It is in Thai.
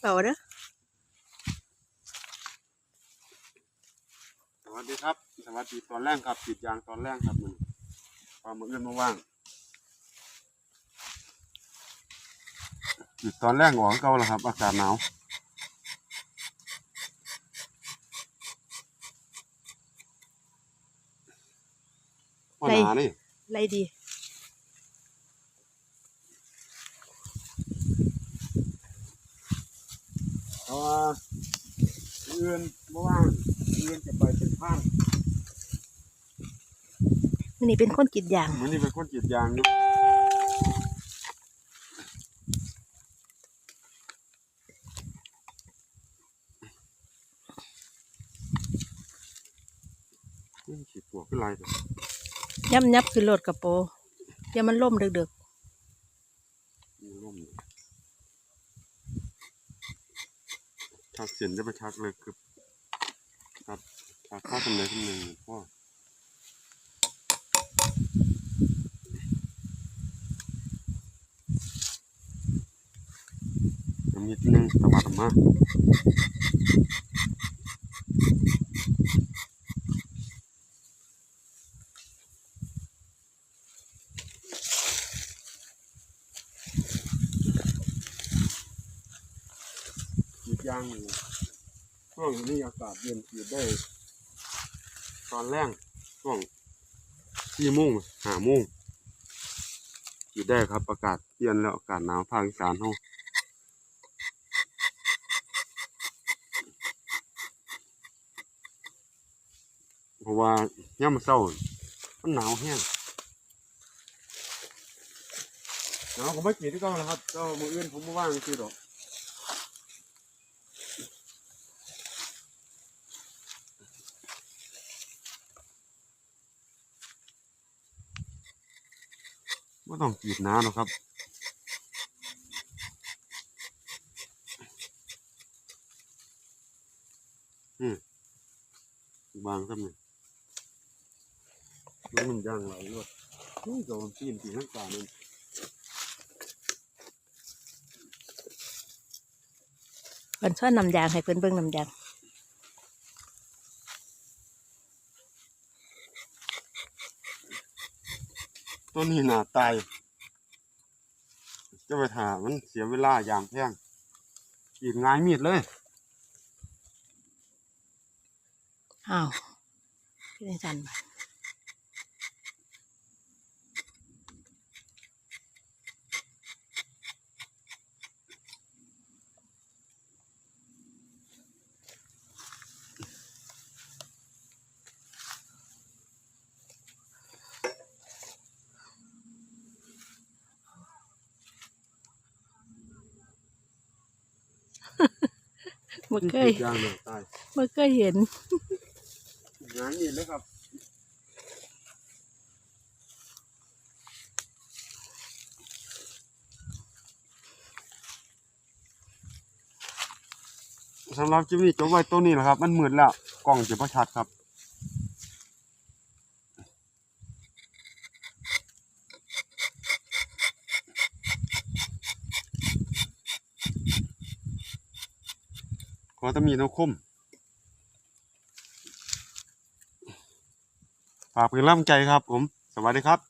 เปล่าเด้อสวัสดีครับ สวัสดีตอนแรกครับติดยางตอนแรกครับมันปลาหมึกเอื้อนมาว่างติดตอนแรกออกเก่าแล้วครับ อากาศหนาวว่าหนานี่ไรดี เพราะว่าเอื้อนมาว่างเอื้อนจะไปเป็นข้าง มันนี่เป็นคนกรีดยางเหมือนนี่เป็นคนกรีดยางอยู่นี่ขีดปวกขึ้นลายเลยยับยับคือโหลดกระโปรงอย่ามันล่มดึกมีร่มอยู่ ชัดเสียนจะไปชักเลยคือตัดตัดข้าตำเลยตำหนึ่งพ่อนมีที่นึงตะวัดออกมา ขีดยางอยู่ช่วงนี้อากาศเย็นขีดได้ ตอนแรกช่วงสี่โมงห้าโมงขีดได้ครับอากาศเย็นแล้วอากาศหนาวภาคอีสานเฮาเพราะว่าย่ามาเศร้ามันหนาวแห้งหนาวก็ไม่ขีดที่ก่าแล้วครับเจ้ามืออื่นผมไม่ว่างคือดอก ไม่ต้องกรีดน้ำหรอกครับอืมบางสักหนึ่งแล้วมันย่างไหลด้วยนี่โดนตีนตีนข้างกลางนั่นเพิ่นซ่อนนำยางให้เพิ่นเบิ่งนำยาง ตัวนี้หนาตายจะไปถามันเสียเวลาอย่างแพงอีดง่ายมีดเลยอ้าวพี่ในจังซั่น บ่บ่เคยกรีดยางหนาตายบ่เคยเห็น งานมีดเลยครับสำหรับคลิปนี้จบไว้ตัวนี้แหละครับ มันมืดแล้วกล้องจะประชัดครับ ขอตะมีนกคมฝากเป็นกำลังใจครับผม สวัสดีครับ